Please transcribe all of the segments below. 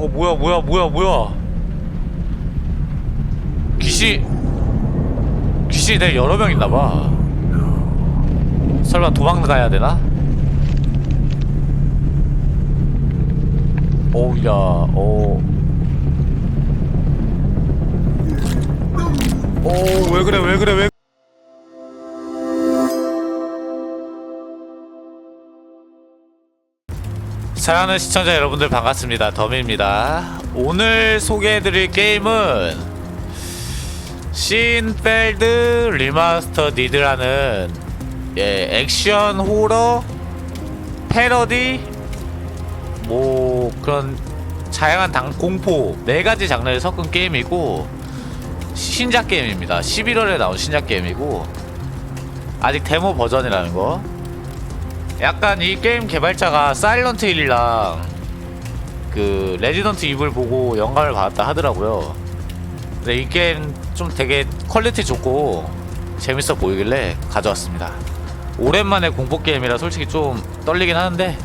어 뭐야 뭐야 뭐야 뭐야? 귀신 귀신이 되게 여러 명 있나봐. 설마 도망가야 되나? 오우야 오 오, 왜 그래, 왜 그래, 왜 사랑하는 시청자 여러분들 반갑습니다. 더미입니다. 오늘 소개해드릴 게임은 신펠드 리마스터 니드라는 예, 액션 호러 패러디 뭐 그런 다양한 당 공포 네 가지 장르를 섞은 게임이고 신작 게임입니다. 11월에 나온 신작 게임이고 아직 데모 버전이라는 거. 약간 이 게임 개발자가 사일런트 힐이랑 그 레지던트 이블 보고 영감을 받았다 하더라고요. 근데 이 게임 좀 되게 퀄리티 좋고 재밌어 보이길래 가져왔습니다. 오랜만에 공포 게임이라 솔직히 좀 떨리긴 하는데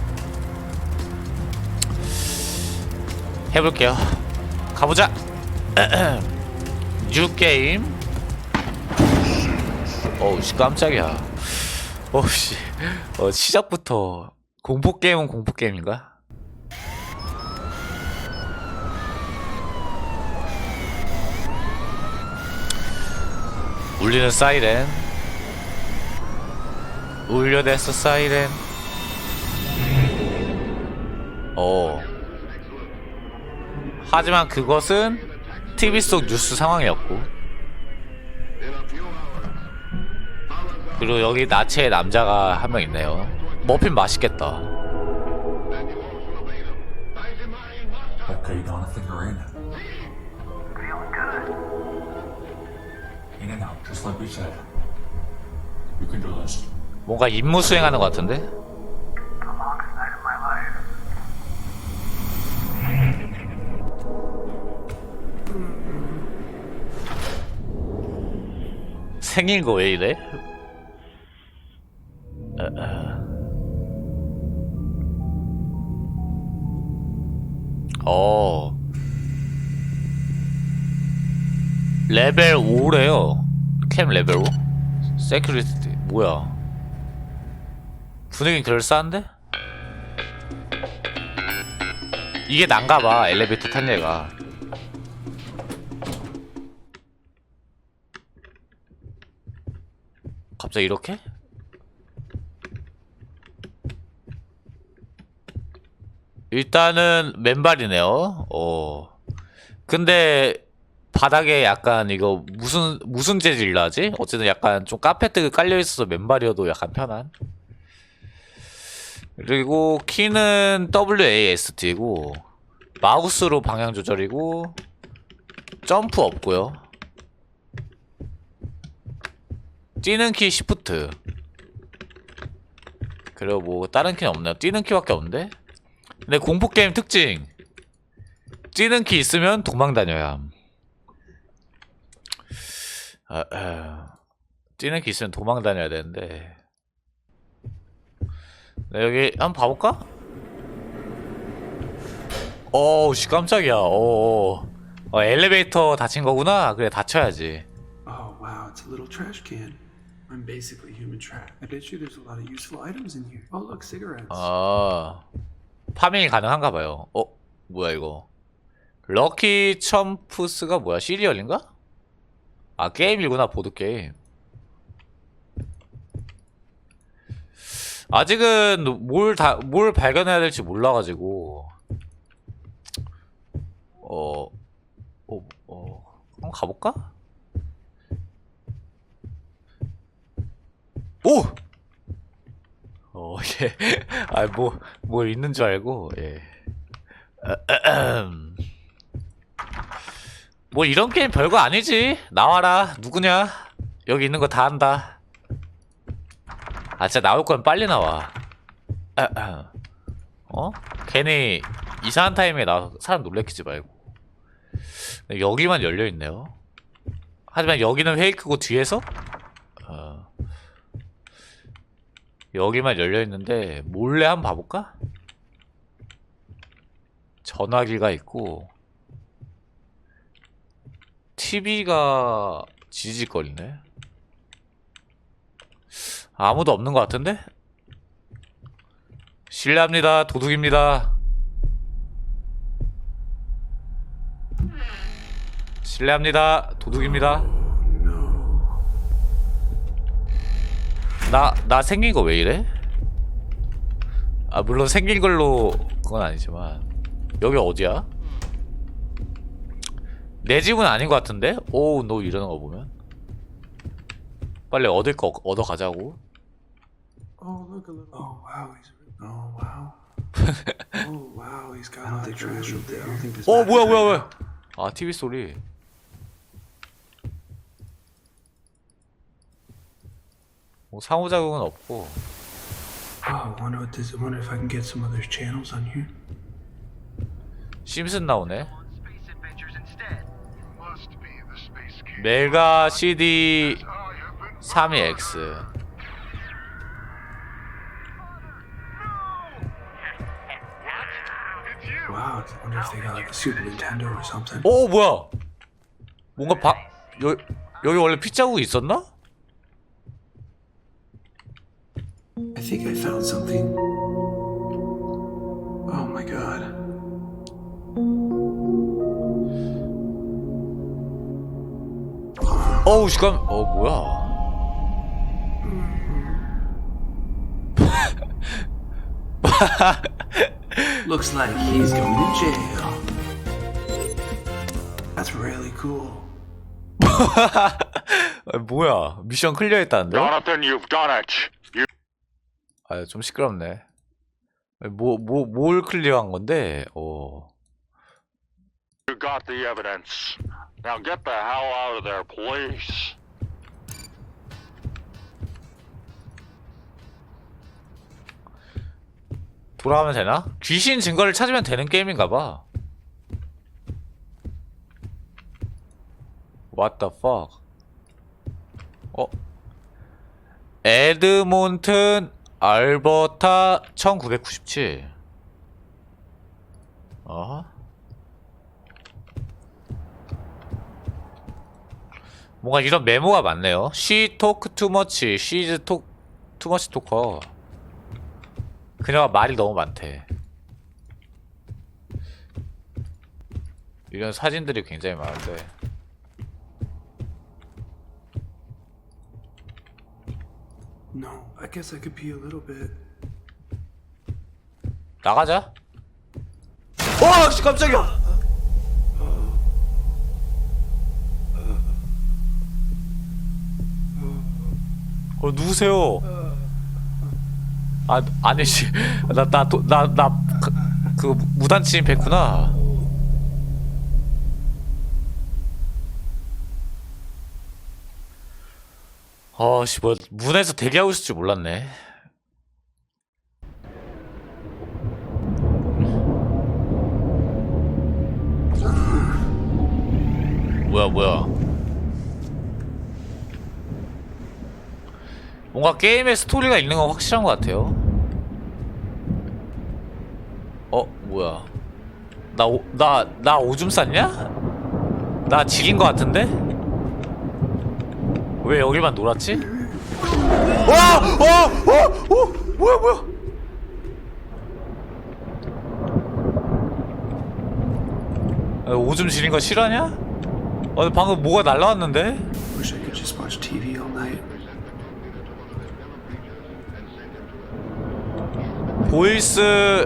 해볼게요. 가보자. 뉴 게임. 어우 씨 깜짝이야. 어우 씨. 어 시작부터 공포 게임은 공포 게임인가? 울리는 사이렌. 울려댔어 사이렌. 어. 하지만 그것은 TV 속 뉴스 상황이었고. 그리고 여기 나체의 남자가 한 명 있네요. 머핀 맛있겠다. Okay, Jonathan, you're in. Feeling good. In and out, just like we said. You can do this. 뭔가 임무 수행하는 것 같은데? 생긴 거 왜 이래? 어. 레벨 5래요. 캠 레벨 5? 세큐리티 뭐야? 분위기 그럴싸한데? 이게 난가봐 엘리베이터 탄 얘가. 갑자기 이렇게? 일단은 맨발이네요. 어. 근데 바닥에 약간 이거 무슨 무슨 재질로 하지? 어쨌든 약간 좀 카페트 깔려 있어서 맨발이어도 약간 편한. 그리고 키는 WASD고 마우스로 방향 조절이고 점프 없고요. 뛰는 키 시프트 그리고 뭐 다른 키는 없네요 뛰는 키밖에 없는데 근데 공포 게임 특징 뛰는 키 있으면 도망 다녀야 함. 아, 아, 뛰는 키 있으면 도망 다녀야 되는데 네, 여기 한번 봐볼까? 어우 씨 깜짝이야 어, 어 엘리베이터 다친 거구나 그래 다쳐야지 Oh wow, it's a little trash can. I'm basically human trash. I bet you there's a lot of useful items in here. Oh look, cigarettes. 아 파밍이 가능한가 봐요. 어 뭐야 이거? 럭키 첨프스가 뭐야 시리얼인가? 아 게임이구나 보드 게임. 아직은 뭘 다 뭘 발견해야 될지 몰라가지고 어, 어, 어, 한번 가볼까? 어, 예. 아, 뭐, 뭐 있는 줄 알고, 예. 뭐 이런 게임 별거 아니지. 나와라. 누구냐? 여기 있는 거 다 한다. 아, 진짜 나올 거면 빨리 나와. 어? 괜히 이상한 타이밍에 나 사람 놀래키지 말고. 여기만 열려 있네요. 하지만 여기는 페이크고 뒤에서 어. 여기만 열려 있는데 몰래 한번 봐볼까? 전화기가 있고 TV가 지지거리네. 아무도 없는 것 같은데? 실례합니다. 도둑입니다. 실례합니다. 도둑입니다. 나, 나 생긴 거 왜 이래? 아, 물론 생긴 걸로 그건 아니지만. 여기 어디야? 내 집은 아닌 것 같은데? 오우, 너 이러는 거 보면. 빨리 얻을 거 얻어 가자고. Oh, look a little. Oh wow, he's. Oh wow. oh wow, he's got. I don't think trash up there. I don't think there's. 어, 뭐야. 뭐야, 뭐야. 아, TV 소리. 뭐 상호작용은 없고. Oh, wonder what this. Wonder if I can get some of those channels on here. 심슨 나오네. Space adventures instead. Must be the space kid. 메가 CD I have been 32X. It's you. Wow, I wonder if they got like a Super Nintendo or something. 오, 뭐야? 뭔가 바, 여, 여기 원래 피자국이 있었나? I think I found something. Oh my god. 어우, 잠깐. 어, 뭐야? Looks like he's going to jail. That's really cool. 아, 뭐야? 미션 클리어했다는데? Jonathan, you've done it. You 아, 좀 시끄럽네. 뭐, 뭐, 뭘 클리어한 건데? 어. got the evidence. Now get the hell out of there, please. 돌아가면 되나? 귀신 증거를 찾으면 되는 게임인가 봐. What the fuck? 어? 에드몬튼 알버타 1997. 어? 뭔가 이런 메모가 많네요. She talk too much. She's talk too much talker. 그녀가 말이 너무 많대. 이런 사진들이 굉장히 많은데. No, I guess I could pee a little bit. 나가자. 와, 씨 깜짝이야. 어 누구세요? 아 아니 씨나나나나그 그 무단침입 했구나. 아씨 뭐 문에서 대기하고 있을 줄 몰랐네. 뭐야 뭐야 뭔가 게임에 스토리가 있는 건 확실한 것 같아요 어 뭐야 나나나 오줌 쌌냐? 나 지긴 것 같은데? 왜 여기만 놀았지? 와! 와! 와! 어! 뭐야 뭐야 아, 오줌 지린 거 싫어하냐? 아, 방금 뭐가 날라왔는데? Wish I could just watch TV all night. 보이스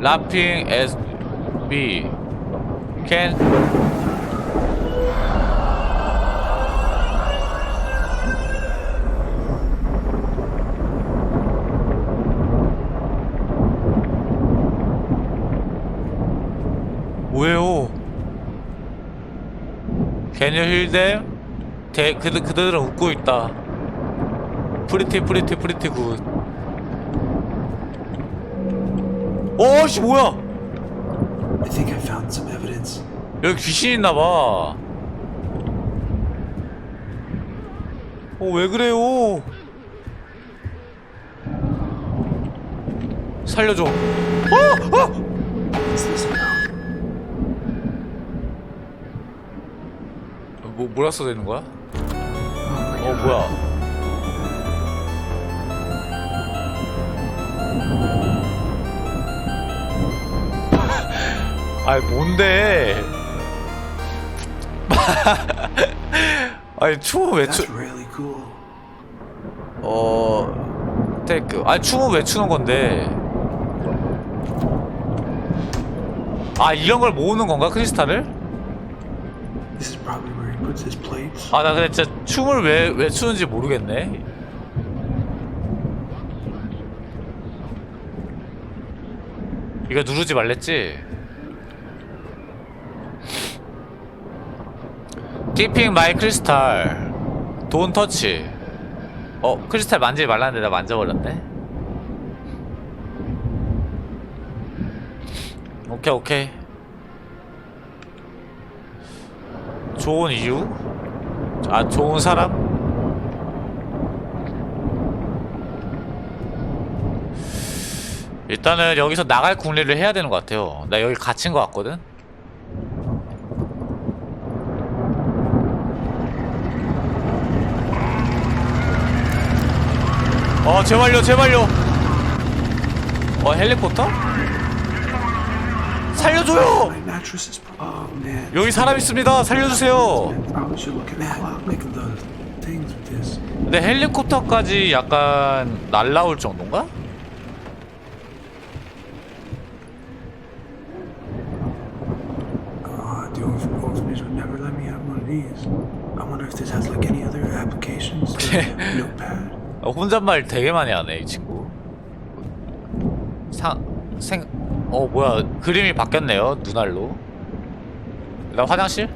라핑 as B can 뭐예요? Can you hear them? 대, 그들, 그들은 웃고 있다. 프리티 프리티 프리티 굿. 어씨 뭐야? I think I found some evidence. 여기 귀신 있나봐. 어왜 그래요? 살려줘. 어! 어! This 뭐 뭐라 써져 있는 거야? 어 뭐야? 아이 뭔데? 아니 춤은 왜 추? 어 테이크. 아니 춤은 왜 추는 건데? 아 이런 걸 모으는 건가 크리스탈을? This is probably 아 나 근데 진짜 춤을 왜 왜 추는지 모르겠네. 이거 누르지 말랬지? Keeping my crystal. Don't touch. 어 크리스탈 만지지 말라는데 나 만져버렸네. 오케이 오케이. 좋은 이유? 아 좋은 사람? 일단은 여기서 나갈 궁리를 해야 되는 것 같아요 나 여기 갇힌 것 같거든? 어 제발요 제발요 어 헬리콥터? 살려줘요! Oh. 여기 사람 있습니다 살려주세요. 근데 헬리콥터까지 약간 날라올 정도인가? Oh. 어, 혼잣말 되게 많이 하네 이 친구 상... 생... 어 뭐야 그림이 바뀌었네요 눈알로 나 화장실?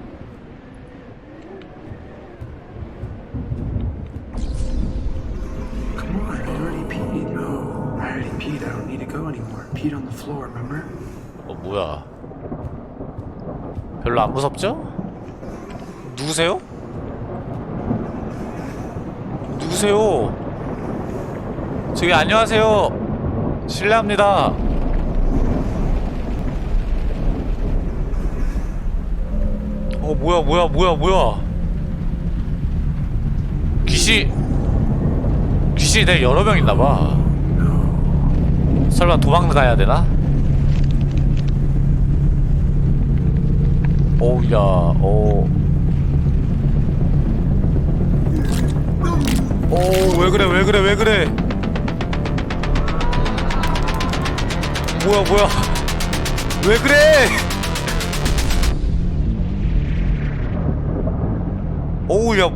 어 뭐야 별로 안 무섭죠? 누구세요? 누구세요? 저기 안녕하세요 실례합니다 어 뭐야 뭐야 뭐야 뭐야 귀신 귀신이 되게 여러 명 있나봐 설마 도망가야 되나? 오우야, 오. 오, 왜 그래, 왜 그래, 왜 그래? 뭐야, 뭐야. 왜 그래? 오우야.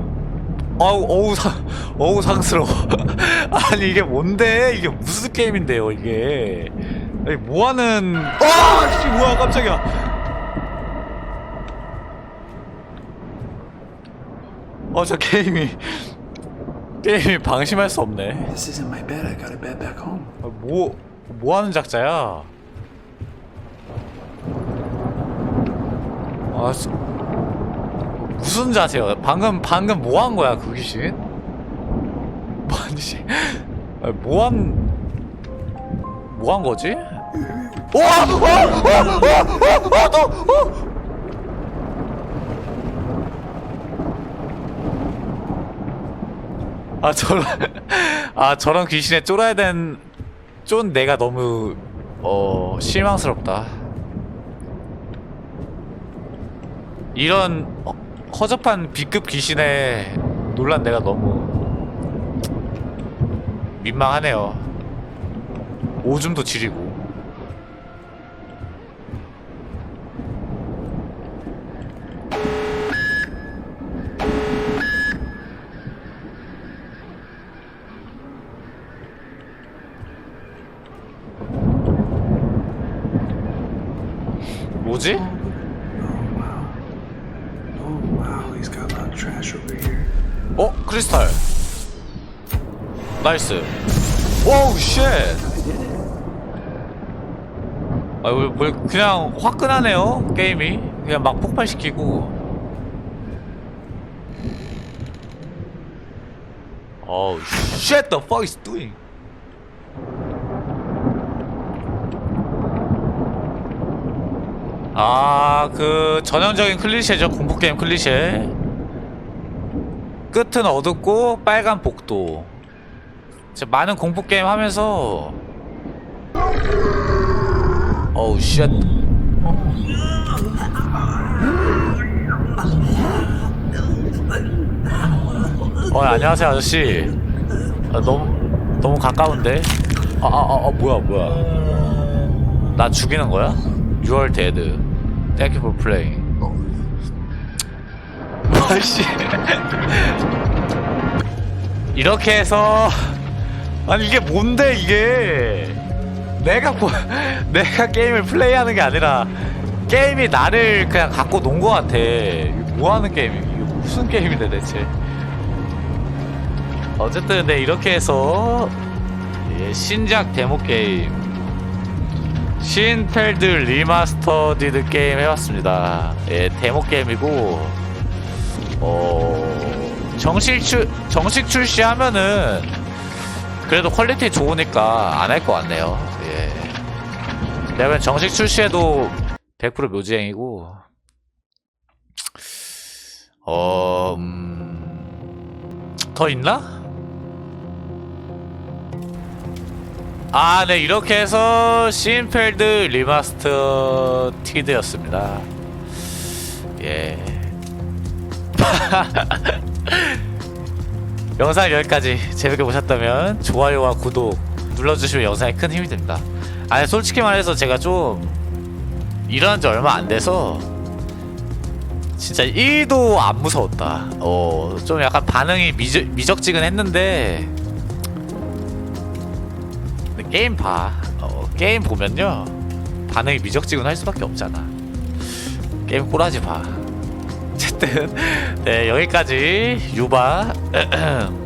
아우, 어우, 상, 어우, 상스러워. 아니, 이게 뭔데? 이게 무슨 게임인데요, 이게? 아니, 뭐 하는. 아! 씨, 뭐야, 깜짝이야. 어, 저 게임이 게임이 방심할 수 없네. This isn't my bed. I got a bed back home. 아, 뭐, 뭐 하는 작자야? 아, 수- 무슨 자세요? 방금 방금 뭐 한 거야, 그 귀신? 씨, 아, 뭐 한, 뭐 한 거지? 와, 와, 와, 와, 와, 와, 너, 어! 아 저런 아 저런 귀신에 쫄아야 된 쫀 내가 너무 어 실망스럽다. 이런 허- 허접한 B급 귀신에 놀란 내가 너무 민망하네요. 오줌도 지리고. 뭐지? Oh wow. Oh wow, he's got a lot of trash over here. 어? 크리스탈 나이스. 오우 쉣. 아, 뭐, 뭐, 그냥 화끈하네요 게임이. 그냥 막 폭발시키고. 어우 shit the fuck is doing? 아, 그 전형적인 클리셰죠. 공포 게임 클리셰. 끝은 어둡고 빨간 복도. 진짜 많은 공포 게임 하면서 어우 쉣. 어 안녕하세요 아저씨. 아, 너무 너무 가까운데. 아아아 아, 아, 뭐야 뭐야. 나 죽이는 거야? You are dead. Thank you for playing. 아씨. 이렇게 해서 아니 이게 뭔데 이게 내가 뭐, 내가 게임을 플레이하는 게 아니라 게임이 나를 그냥 갖고 논 거 같아. 뭐 하는 게임이 이게 무슨 게임인데 대체? 어쨌든 네 이렇게 해서 예, 신작 데모 게임 신펠드 리마스터디드 게임 해봤습니다. 예, 데모 게임이고 어 정식 출 정식 출시하면은 그래도 퀄리티 좋으니까 안 할 것 같네요. 예. 내가 정식 출시해도 100% 묘지행이고 어, 음... 더 있나? 아, 네, 이렇게 해서 신펠드 리마스터 티드였습니다. 예. 영상 여기까지 재밌게 보셨다면 좋아요와 구독 눌러주시면 영상에 큰 힘이 됩니다. 아니, 솔직히 말해서 제가 좀 일어난 지 얼마 안 돼서 진짜 1도 안 무서웠다. 어, 좀 약간 반응이 미적, 미적지근 했는데 근데 게임 봐. 어, 게임 보면요. 반응이 미적지근 할 수밖에 없잖아. 게임 꼬라지 봐. 어쨌든 네, 여기까지 유바